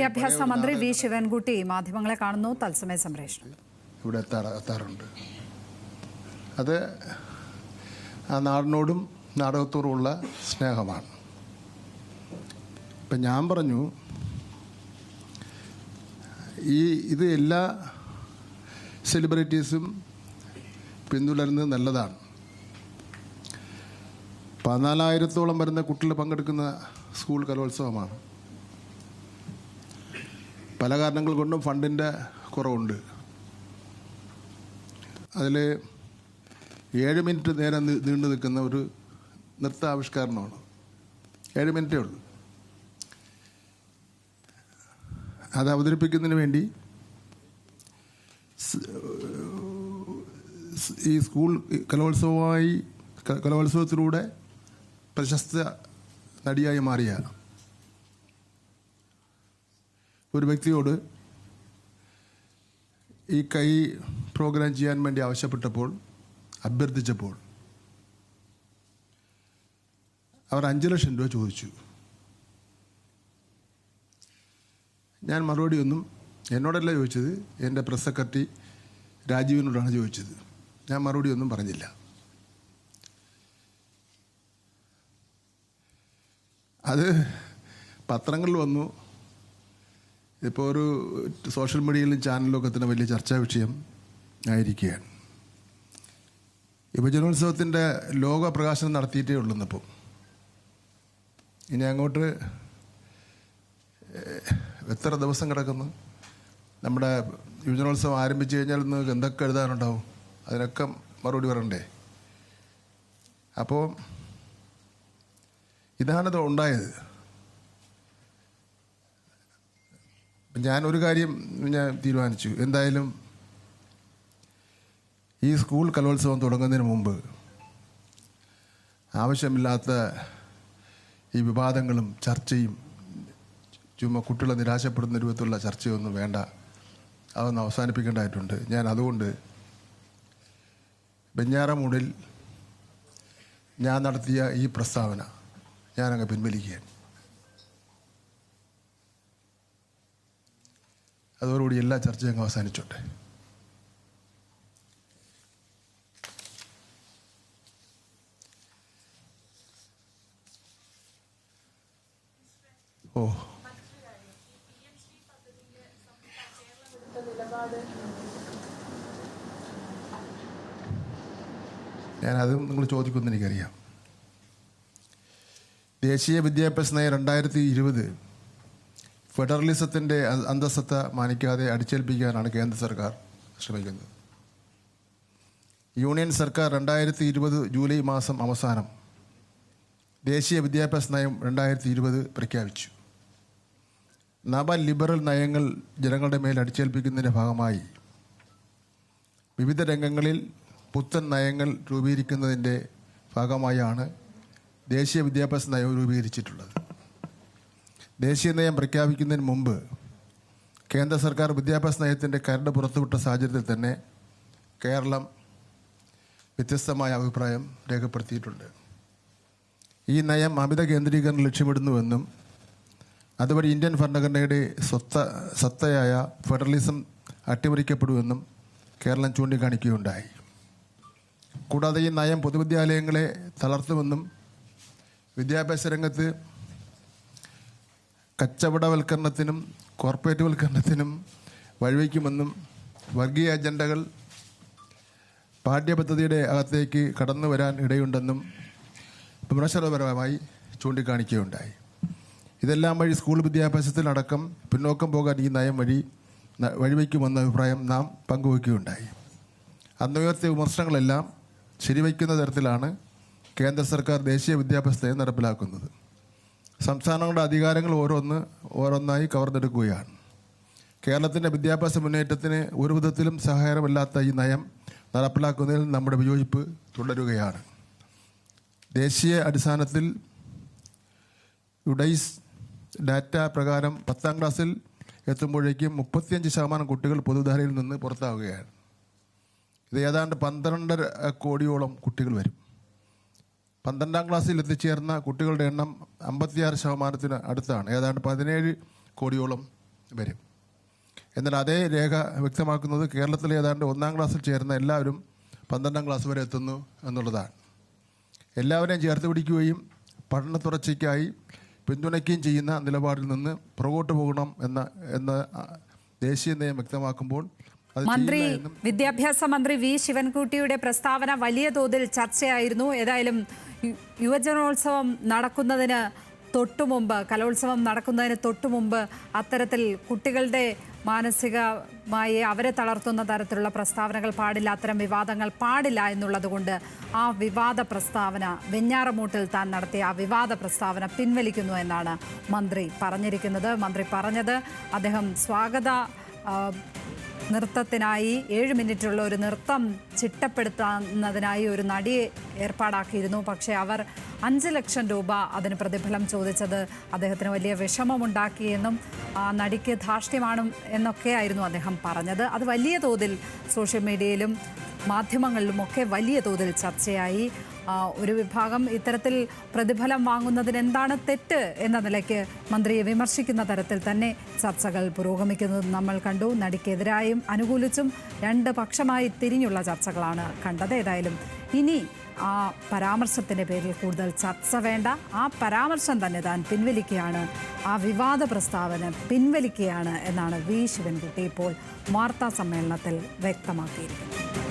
വിദ്യാഭ്യാസ മന്ത്രി വി ശിവൻകുട്ടി മാധ്യമങ്ങളെ കാണുന്നു തത്സമയ സംപ്രേഷണം. ഇവിടെ എത്താറ് എത്താറുണ്ട്. അത് ആ നാടിനോടും നാടകത്തോടുമുള്ള സ്നേഹമാണ്. ഇപ്പം ഞാൻ പറഞ്ഞു ഈ ഇത് എല്ലാ സെലിബ്രിറ്റീസും പിന്തുടരുന്നത് നല്ലതാണ്. പതിനാലായിരത്തോളം വരുന്ന കുട്ടികൾ പങ്കെടുക്കുന്ന സ്കൂൾ കലോത്സവമാണ്. പല കാരണങ്ങൾ കൊണ്ടും ഫണ്ടിന്റെ കുറവുണ്ട്. അതിൽ ഏഴ് മിനിറ്റ് നേരം നീണ്ടു നിൽക്കുന്ന ഒരു നൃത്താവിഷ്കരണമാണ്. ഏഴ് മിനിറ്റേ ഉള്ളൂ. അത് അവതരിപ്പിക്കുന്നതിന് വേണ്ടി ഈ സ്കൂൾ കലോത്സവമായി കലോത്സവത്തിലൂടെ പ്രശസ്ത നടിയായി മാറിയ ഒരു വ്യക്തിയോട് ഈ കൈ പ്രോഗ്രാം ചെയ്യാൻ വേണ്ടി ആവശ്യപ്പെട്ടപ്പോൾ അഭ്യർത്ഥിച്ചപ്പോൾ അവർ അഞ്ച് ലക്ഷം രൂപ ചോദിച്ചു. ഞാൻ മറുപടി ഒന്നും എന്നോടല്ല ചോദിച്ചത് എന്റെ പ്രസ് സെക്രട്ടറി രാജീവിനോടാണ് ചോദിച്ചത്. ഞാൻ മറുപടി ഒന്നും പറഞ്ഞില്ല. അത് പത്രങ്ങളിൽ വന്നു. ഇപ്പോൾ ഒരു സോഷ്യൽ മീഡിയയിലും ചാനലിലൊക്കെ തന്നെ വലിയ ചർച്ചാ വിഷയം ആയിരിക്കുകയാണ്. യുവജനോത്സവത്തിന്റെ ലോക പ്രകാശനം നടത്തിയിട്ടേ ഉള്ളൂ ഇന്നിപ്പോൾ ഇനി അങ്ങോട്ട് എത്ര ദിവസം കിടക്കുന്നു? നമ്മുടെ യുവജനോത്സവം ആരംഭിച്ചു കഴിഞ്ഞാൽ ഇന്ന് എന്തൊക്കെ എഴുതാനുണ്ടാവും? അതിനൊക്കെ മറുപടി പറയണ്ടേ? അപ്പോൾ ഇതാണിത് ഉണ്ടായത്. ഞാൻ ഒരു കാര്യം ഞാൻ തീരുമാനിച്ചു. എന്തായാലും ഈ സ്കൂൾ കലോത്സവം തുടങ്ങുന്നതിന് മുമ്പ് ആവശ്യമില്ലാത്ത ഈ വിവാദങ്ങളും ചർച്ചയും ചുമ്മാ കുട്ടികളെ നിരാശപ്പെടുന്ന രൂപത്തിലുള്ള ചർച്ചയൊന്നും വേണ്ട. അതൊന്ന് അവസാനിപ്പിക്കേണ്ടതായിട്ടുണ്ട്. ഞാൻ അതുകൊണ്ട് ബെഞ്ഞാറമൂടിൽ ഞാൻ നടത്തിയ ഈ പ്രസ്താവന ഞാനങ്ങ് പിൻവലിക്കുകയാണ്. അതോടുകൂടി എല്ലാ ചർച്ചയും അങ്ങ് അവസാനിച്ചോട്ടെ. ഓ. ഞാനതും നിങ്ങൾ ചോദിക്കുമെന്ന് എനിക്കറിയാം. ദേശീയ വിദ്യാഭ്യാസ നയം രണ്ടായിരത്തി ഇരുപത് ഫെഡറലിസത്തിന്റെ അന്തസ്സത്ത മാനിക്കാതെ അടിച്ചേൽപ്പിക്കാനാണ് കേന്ദ്ര സർക്കാർ ശ്രമിക്കുന്നത്. യൂണിയൻ സർക്കാർ രണ്ടായിരത്തി ഇരുപത് ജൂലൈ മാസം അവസാനം ദേശീയ വിദ്യാഭ്യാസ നയം രണ്ടായിരത്തി ഇരുപത് പ്രഖ്യാപിച്ചു. നവ ലിബറൽ നയങ്ങൾ ജനങ്ങളുടെ മേൽ അടിച്ചേൽപ്പിക്കുന്നതിന്റെ ഭാഗമായി വിവിധ രംഗങ്ങളിൽ പുത്തൻ നയങ്ങൾ രൂപീകരിക്കുന്നതിന്റെ ഭാഗമായാണ് ദേശീയ വിദ്യാഭ്യാസ നയം രൂപീകരിച്ചിട്ടുള്ളത്. ദേശീയ നയം പ്രഖ്യാപിക്കുന്നതിന് മുമ്പ് കേന്ദ്ര സർക്കാർ വിദ്യാഭ്യാസ നയത്തിന്റെ കരട് പുറത്തുവിട്ട സാഹചര്യത്തിൽ തന്നെ കേരളം വ്യത്യസ്തമായ അഭിപ്രായം രേഖപ്പെടുത്തിയിട്ടുണ്ട്. ഈ നയം അമിത കേന്ദ്രീകരണം ലക്ഷ്യമിടുന്നുവെന്നും അതുവഴി ഇന്ത്യൻ ഭരണഘടനയുടെ സ്വത്ത സത്തയായ ഫെഡറലിസം അട്ടിമറിക്കപ്പെടുമെന്നും കേരളം ചൂണ്ടിക്കാണിക്കുകയുണ്ടായി. കൂടാതെ ഈ നയം പൊതുവിദ്യാലയങ്ങളെ തളർത്തുമെന്നും വിദ്യാഭ്യാസ രംഗത്ത് കച്ചവടവൽക്കരണത്തിനും കോർപ്പറേറ്റ് വൽക്കരണത്തിനും വഴിവെക്കുമെന്നും വർഗീയ അജണ്ടകൾ പാഠ്യപദ്ധതിയുടെ അകത്തേക്ക് കടന്നു വരാൻ ഇടയുണ്ടെന്നും വിമർശനപരമായി ചൂണ്ടിക്കാണിക്കുകയുണ്ടായി. ഇതെല്ലാം വഴി സ്കൂൾ വിദ്യാഭ്യാസത്തിലടക്കം പിന്നോക്കം പോകാൻ ഈ നയം വഴി വഴിവെക്കുമെന്ന അഭിപ്രായം നാം പങ്കുവയ്ക്കുകയുണ്ടായി അന്നുയർത്തിയ വിമർശനങ്ങളെല്ലാം ശരിവയ്ക്കുന്ന തരത്തിലാണ് കേന്ദ്ര സർക്കാർ ദേശീയ വിദ്യാഭ്യാസ നയം നടപ്പിലാക്കുന്നത്. സംസ്ഥാനങ്ങളുടെ അധികാരങ്ങൾ ഓരോന്ന് ഓരോന്നായി കവർന്നെടുക്കുകയാണ്. കേരളത്തിന്റെ വിദ്യാഭ്യാസ മുന്നേറ്റത്തിന് ഒരു വിധത്തിലും സഹായകരമല്ലാത്ത ഈ നയം നടപ്പിലാക്കുന്നതിൽ നമ്മുടെ വിയോജിപ്പ് തുടരുകയാണ്. ദേശീയ അടിസ്ഥാനത്തിൽ യുഡൈസ് ഡാറ്റ പ്രകാരം പത്താം ക്ലാസ്സിൽ എത്തുമ്പോഴേക്കും മുപ്പത്തിയഞ്ച് ശതമാനം കുട്ടികൾ പൊതുധാരയിൽ നിന്ന് പുറത്താവുകയാണ്. ഇത് ഏതാണ്ട് പന്ത്രണ്ടര കോടിയോളം കുട്ടികൾ വരും. പന്ത്രണ്ടാം ക്ലാസ്സിൽ എത്തിച്ചേർന്ന കുട്ടികളുടെ എണ്ണം അമ്പത്തിയാറ് ശതമാനത്തിന് അടുത്താണ്. ഏതാണ്ട് പതിനേഴ് കോടിയോളം വരും. എന്നാൽ അതേ രേഖ വ്യക്തമാക്കുന്നത് കേരളത്തിൽ ഏതാണ്ട് ഒന്നാം ക്ലാസ്സിൽ ചേർന്ന എല്ലാവരും പന്ത്രണ്ടാം ക്ലാസ് വരെ എത്തുന്നു എന്നുള്ളതാണ്. എല്ലാവരെയും ചേർത്ത് പിടിക്കുകയും പഠന തുടർച്ചയ്ക്കായി പിന്തുണയ്ക്കുകയും ചെയ്യുന്ന നിലപാടിൽ നിന്ന് പുറകോട്ട് പോകണം എന്ന എന്ന ദേശീയ നയം വ്യക്തമാക്കുമ്പോൾ മന്ത്രി വിദ്യാഭ്യാസ മന്ത്രി വി. ശിവൻകുട്ടിയുടെ പ്രസ്താവന വലിയ തോതിൽ ചർച്ചയായിരുന്നു. ഏതായാലും യുവജനോത്സവം നടക്കുന്നതിന് തൊട്ടു മുമ്പ് കലോത്സവം നടക്കുന്നതിന് തൊട്ടു മുമ്പ് അത്തരത്തിൽ കുട്ടികളുടെ മാനസികമായി അവരെ തളർത്തുന്ന തരത്തിലുള്ള പ്രസ്താവനകൾ പാടില്ല അത്തരം വിവാദങ്ങൾ പാടില്ല എന്നുള്ളതുകൊണ്ട് ആ വിവാദ പ്രസ്താവന വെഞ്ഞാറമൂട്ടിൽ താൻ നടത്തിയ ആ വിവാദ പ്രസ്താവന പിൻവലിക്കുന്നു എന്നാണ് മന്ത്രി പറഞ്ഞിരിക്കുന്നത്. മന്ത്രി പറഞ്ഞത് അദ്ദേഹം സ്വാഗത നൃത്തത്തിനായി ഏഴ് മിനിറ്റുള്ള ഒരു നൃത്തം ചിട്ടപ്പെടുത്തുന്നതിനായി ഒരു നടിയെ ഏർപ്പാടാക്കിയിരുന്നു. പക്ഷേ അവർ അഞ്ച് ലക്ഷം രൂപ അതിന് പ്രതിഫലം ചോദിച്ചത് അദ്ദേഹത്തിന് വലിയ വിഷമമുണ്ടാക്കിയെന്നും ആ നടിക്ക് ധാർഷ്ട്യമാണ് എന്നൊക്കെയായിരുന്നു അദ്ദേഹം പറഞ്ഞത്. അത് വലിയ തോതിൽ സോഷ്യൽ മീഡിയയിലും മാധ്യമങ്ങളിലുമൊക്കെ വലിയ തോതിൽ ചർച്ചയായി. ഒരു വിഭാഗം ഇത്തരത്തിൽ പ്രതിഫലം വാങ്ങുന്നതിന് എന്താണ് തെറ്റ് എന്ന നിലയ്ക്ക് മന്ത്രിയെ വിമർശിക്കുന്ന തരത്തിൽ തന്നെ ചർച്ചകൾ പുരോഗമിക്കുന്നത് നമ്മൾ കണ്ടു. നടിക്കെതിരായും അനുകൂലിച്ചും രണ്ട് പക്ഷമായി തിരിഞ്ഞുള്ള ചർച്ചകളാണ് കണ്ടത്. ഏതായാലും ഇനി ആ പരാമർശത്തിന്റെ പേരിൽ കൂടുതൽ ചർച്ച വേണ്ട. ആ പരാമർശം തന്നെ താൻ പിൻവലിക്കുകയാണ്. ആ വിവാദ പ്രസ്താവന പിൻവലിക്കുകയാണ് എന്നാണ് വി. ശിവൻകുട്ടി ഇപ്പോൾ വാർത്താ സമ്മേളനത്തിൽ വ്യക്തമാക്കിയിരിക്കുന്നത്.